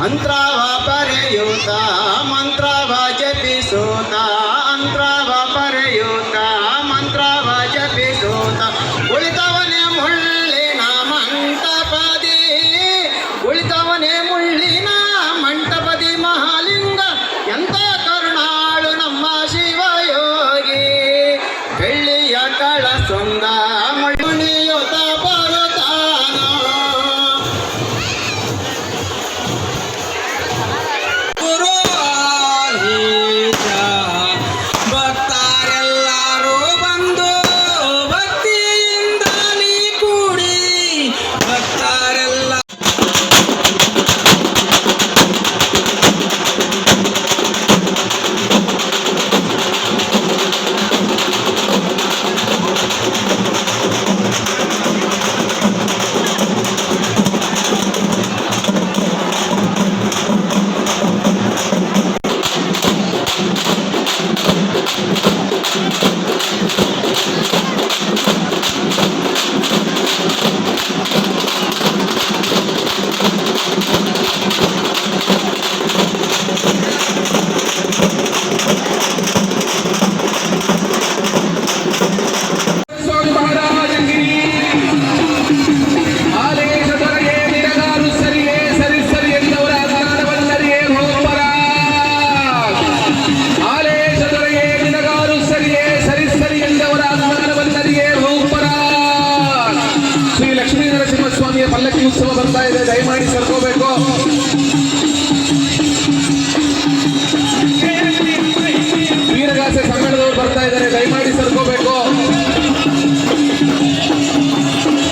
ಮಂತ್ರವ ಸ್ವಾಮಿ ಉತ್ಸವ ಬರ್ತಾ ಇದೆ, ದಯಮಾಡಿ ಸರ್ಕೋಬೇಕು. ವೀರಗಾಸೆ ಕನ್ನಡದವರು ಬರ್ತಾ ಇದ್ದಾರೆ, ದಯಮಾಡಿ ಸರ್ಕೋಬೇಕು.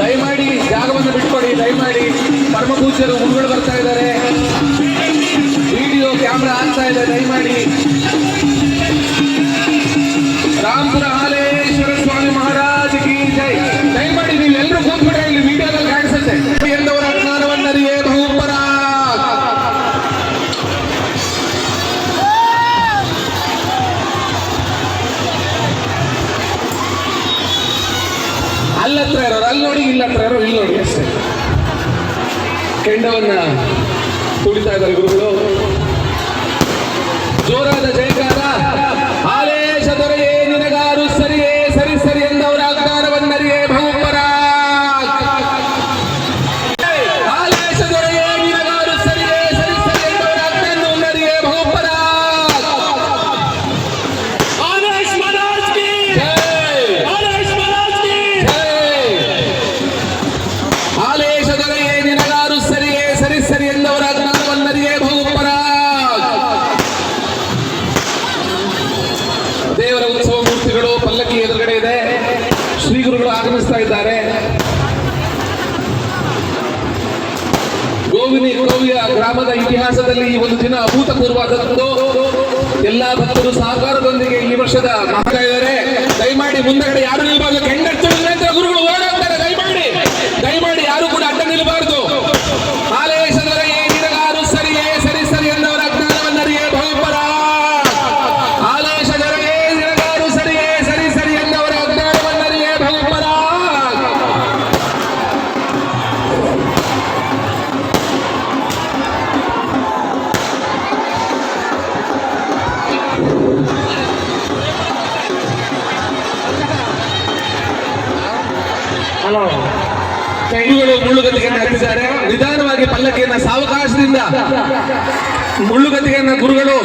ದಯಮಾಡಿ ಜಾಗವನ್ನು ಬಿಟ್ಕೊಡಿ, ದಯಮಾಡಿ ಪರಮ ಪೂಜ್ಯರು ಮುಂದ್ಗಡೆ ಬರ್ತಾ ಇದ್ದಾರೆ. ವಿಡಿಯೋ ಕ್ಯಾಮ್ರಾ ಆಗ್ತಾ ಇದೆ, ದಯಮಾಡಿ. ರಾಮಪುರ ಹಾಲೇಶ್ವರ ಸ್ವಾಮಿ ಮಹಾರಾಜ್ ಕಿ ಜೈ. ಅಲ್ಲತ್ರ ಇರೋರು, ಅಲ್ಲಿ ನೋಡಿ ಇಲ್ಲತ್ರ ಇರೋರು, ಇಲ್ಲಿ ನೋಡಿ, ಅಷ್ಟೇ. ಕೆಂಡವನ್ನ ತುಳಿತಾ ಇದ್ದಾರೆ ಗುರುಗಳು. ಜೋರಾದ ಜಯಕಾರ ಗೋವಿನಿ ಗೋವಿಯ ಗ್ರಾಮದ ಇತಿಹಾಸದಲ್ಲಿ ಈ ಒಂದು ದಿನ ಅಭೂತಪೂರ್ವವಾದದ್ದು ಎಲ್ಲ ಭಕ್ತರು ಸಹಕಾರದೊಂದಿಗೆ ಈ ವರ್ಷದ ಮಾಡ್ತಾ ಇದ್ದಾರೆ. ದಯಮಾಡಿ ಮುಂದಗಡೆ ಯಾರು ನಿಲ್ಬಾರ್ದು? ನಂತರ ಗುರುಗಳು ಓಡಾಡ್ತಾರೆ. ದಯಮಾಡಿ ದಯಮಾಡಿ ಯಾರು ಹತ್ತಿದ್ದಾರೆ ನಿಧಾನವಾಗಿ ಪಲ್ಲಕ್ಕಿಯನ್ನ ಸಾವಕಾಶದಿಂದ ಮುಳ್ಳುಗತ್ತಿಗೆಯನ್ನ ಗುರುಗಳು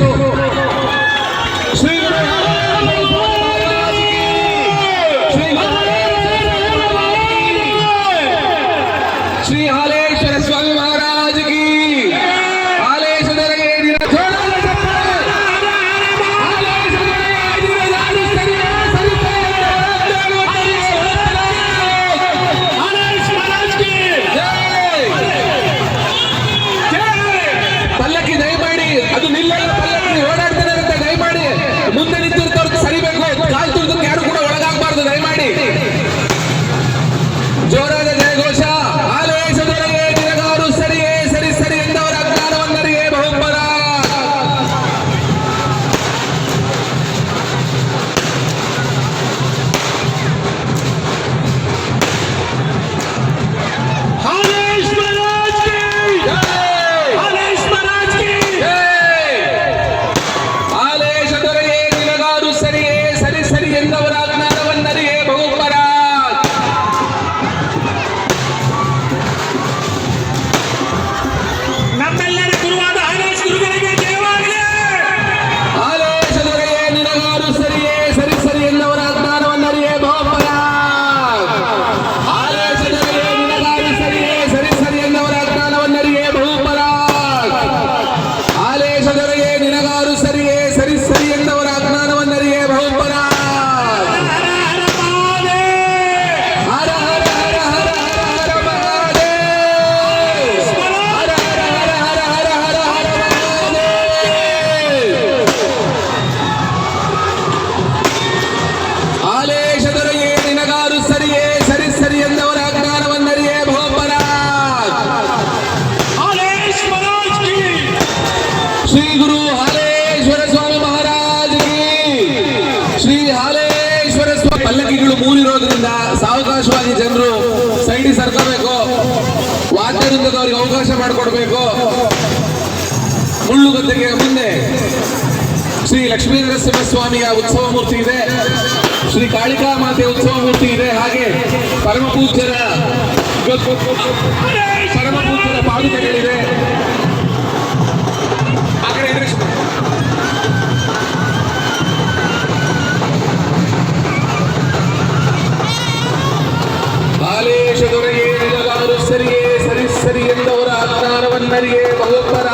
ಶ್ರೀ ಗುರು ಹಾಲೇಶ್ವರ ಸ್ವಾಮಿ ಮಹಾರಾಜ ಶ್ರೀ ಹಾಲೇಶ್ವರ ಸ್ವಾಮಿ ಪಲ್ಲಕ್ಕಿಗಳು ಮೂಲಿರೋದ್ರಿಂದ ಸಾವಕಾಶವಾಗಿ ಜನರು ಸೈಡಿ ಸರ್ಕೋಬೇಕು. ವಾದ್ಯದಿಂದ ಅವರಿಗೆ ಅವಕಾಶ ಮಾಡಿಕೊಡ್ಬೇಕು. ಮುಳ್ಳು ಗದ್ದೆಗೆ ಮುಂದೆ ಶ್ರೀ ಲಕ್ಷ್ಮೀ ನರಸಿಂಹಸ್ವಾಮಿಯ ಉತ್ಸವ ಮೂರ್ತಿ ಇದೆ. ಶ್ರೀ ಕಾಳಿಕಾ ಮಾತೆ ಉತ್ಸವ ಮೂರ್ತಿ ಇದೆ. ಹಾಗೆ ಪರಮ ಪೂಜ್ಯರ ಪರಮ ಪೂಜ್ಯರ ಪಾದುಕೆಗಳಿವೆ. ಬಾಲೇಶ ದೊರೆಗೆ ನಿಲಗಾರು ಸರಿಗೆ ಸರಿ ಸರಿ ಎಂದವರ ಅಜ್ಞಾನವನ್ನರಿಗೆ ಬಹುಪರ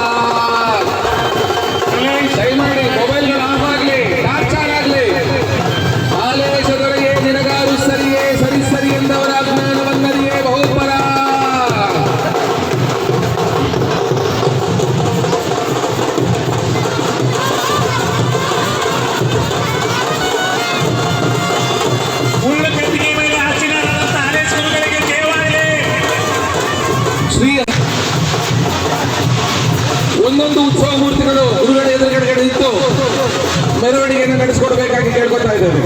ಒಂದೊಂದು ಉತ್ಸವ ಮೂರ್ತಿಗಳು ಗುರುಗಳ ಎದುರುಗಡೆ ಇತ್ತು ಮೆರವಣಿಗೆಯನ್ನು ನಡೆಸಿಕೊಡಬೇಕಾಗಿ ಕೇಳ್ಕೊತಾ ಇದ್ದೇವೆ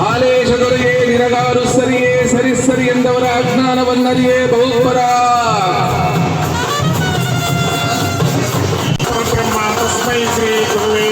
ಹಾಲೇಶದೊರೆಗೆ ನಿರಗಾರು ಸರಿಯೇ ಸರಿ ಸರಿ ಎಂದವರ ಅಜ್ಞಾನವನ್ನರಿಯೇ ಬಹುಪರ. ಶ್ರೀ ಗುರುವೇ